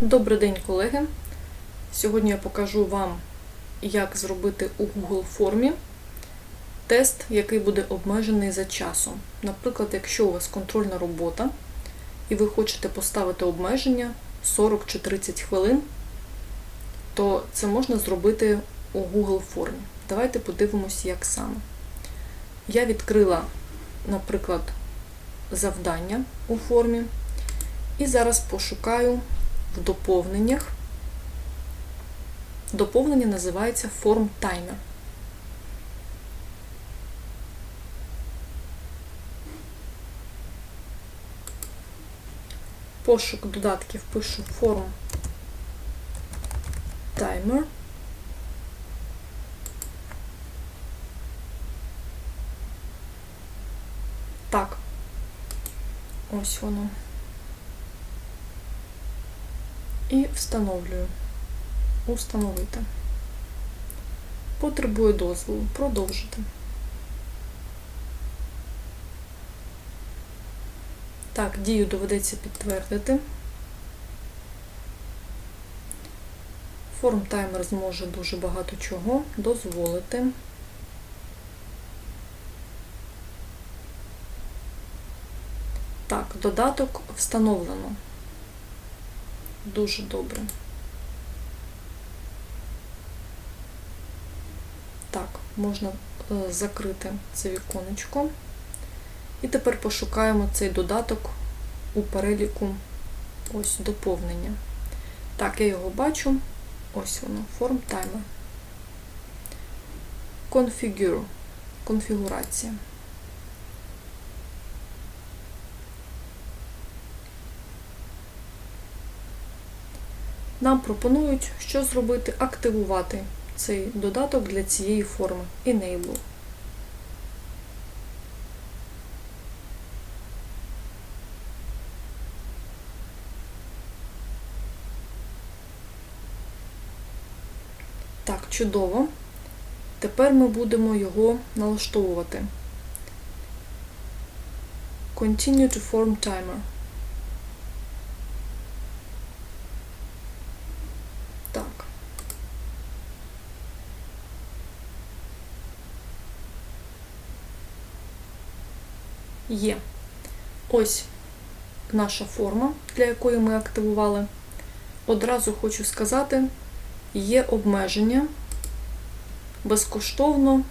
Добрий день, колеги! Сьогодні я покажу вам, як зробити у Google формі тест, який буде обмежений за часом. Наприклад, якщо у вас контрольна робота і ви хочете поставити обмеження 40 чи 30 хвилин, то це можна зробити у Google формі. Давайте подивимось, як саме. Я відкрила, наприклад, завдання у формі і зараз пошукаю в доповненнях. Доповнення називається Form Timer. Пошук додатків пишу Form Timer. Так, ось воно. І встановлюю. Установити. Потребує дозволу. Продовжити. Так, дію доведеться підтвердити. Форм таймер зможе дуже багато чого дозволити. Так, додаток встановлено. Дуже добре. Так, можна е, закрити це віконечко. І тепер пошукаємо цей додаток у переліку ось доповнення. Так, я його бачу. Ось воно, Form Timer. Configure. Конфігурація. Нам пропонують, що зробити, активувати цей додаток для цієї форми Enable. Так, чудово. Тепер ми будемо його налаштовувати. Continue to form timer. Так. Є. Ось наша форма, для якої ми активували. Одразу хочу сказати, є обмеження. Безкоштовно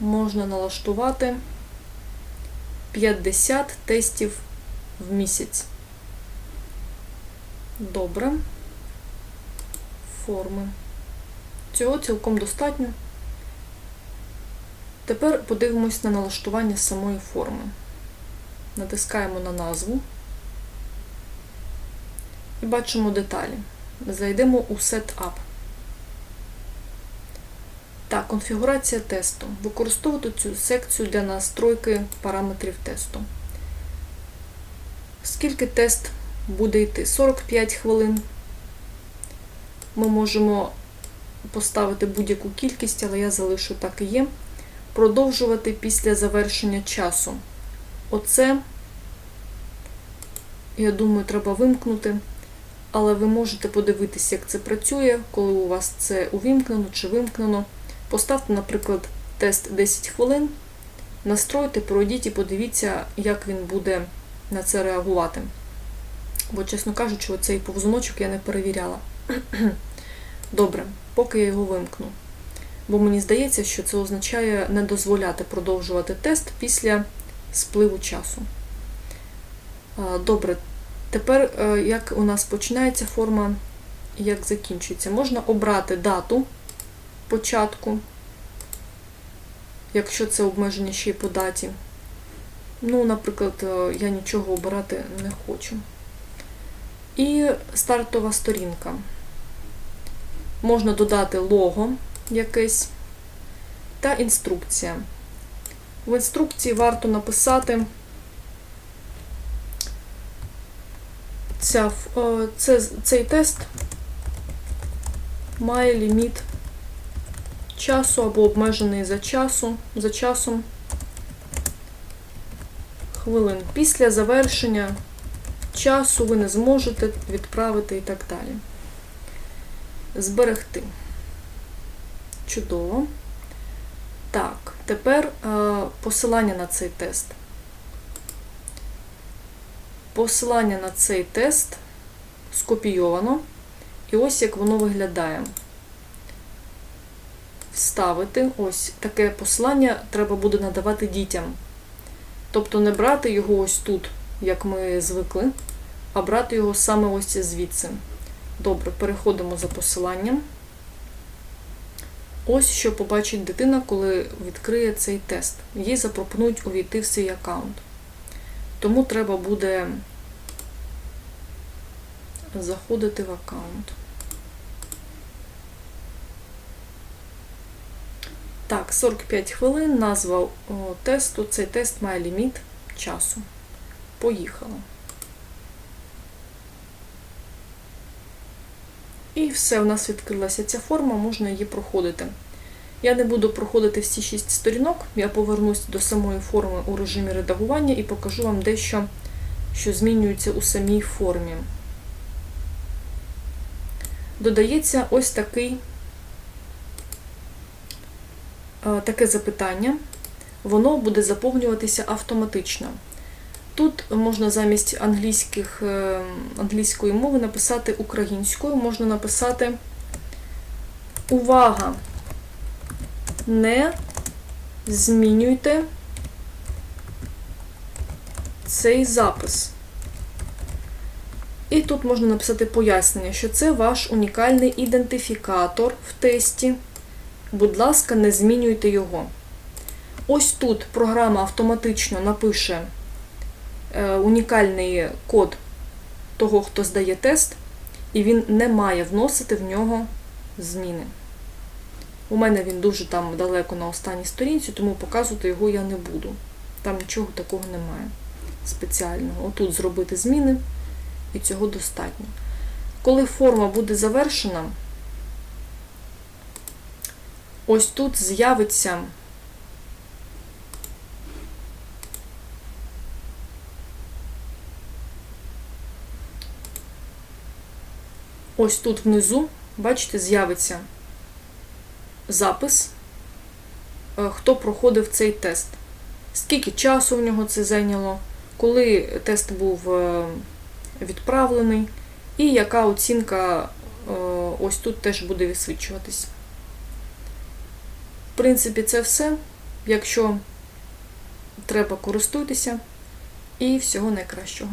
можна налаштувати 50 тестів в місяць. Добре. Форми. Цього цілком достатньо. Тепер подивимось на налаштування самої форми. Натискаємо на назву і бачимо деталі. Зайдемо у Setup. Так, конфігурація тесту. Використовувати цю секцію для настройки параметрів тесту. Скільки тест буде йти? 45 хвилин. Ми можемо поставити будь-яку кількість, але я залишу так і є. Продовжувати після завершення часу. Оце, я думаю, треба вимкнути. Але ви можете подивитися, як це працює, коли у вас це увімкнено чи вимкнено. Поставте, наприклад, тест 10 хвилин, настройте, пройдіть і подивіться, як він буде на це реагувати. Бо, чесно кажучи, оцей повзуночок я не перевіряла. Добре, поки я його вимкну. Бо мені здається, що це означає не дозволяти продовжувати тест після спливу часу. Добре, тепер як у нас починається форма, як закінчується, можна обрати дату початку, якщо це обмеження ще й по даті. Ну, наприклад, я нічого обирати не хочу. І стартова сторінка. Можна додати лого якесь та інструкція. В інструкції варто написати ця, це, цей тест має ліміт часу або обмежений за часу, за часом хвилин. Після завершення часу ви не зможете відправити і так далі. Зберегти. Чудово. Так, тепер е, посилання на цей тест. Посилання на цей тест скопійовано. І ось як воно виглядає. Вставити ось таке посилання треба буде надавати дітям. Тобто не брати його ось тут, як ми звикли, а брати його саме ось звідси. Добре, переходимо за посиланням. Ось що побачить дитина, коли відкриє цей тест. Їй запропонують увійти в свій аккаунт. Тому треба буде заходити в аккаунт. Так, 45 хвилин, назва тесту. Цей тест має ліміт часу. Поїхали. Все, у нас відкрилася ця форма, можна її проходити. Я не буду проходити всі 6 сторінок, я повернусь до самої форми у режимі редагування і покажу вам дещо, що змінюється у самій формі. Додається ось такий, е, таке запитання. Воно буде заповнюватися автоматично. Тут можна замість англійських, е, англійської мови написати українською, можна написати Увага! Не змінюйте цей запис. І тут можна написати пояснення, що це ваш унікальний ідентифікатор в тесті. Будь ласка, не змінюйте його. Ось тут програма автоматично напише унікальний код того, хто здає тест, і він не має вносити в нього зміни. У мене він дуже там далеко на останній сторінці, тому показувати його я не буду. Там нічого такого немає спеціального. Отут зробити зміни, і цього достатньо. Коли форма буде завершена, ось тут з'явиться ось тут внизу, бачите, з'явиться запис, е, хто проходив цей тест. Скільки часу в нього це зайняло, коли тест був е, відправлений, і яка оцінка е, ось тут теж буде висвічуватись. В принципі, це все. Якщо треба, користуйтеся і всього найкращого.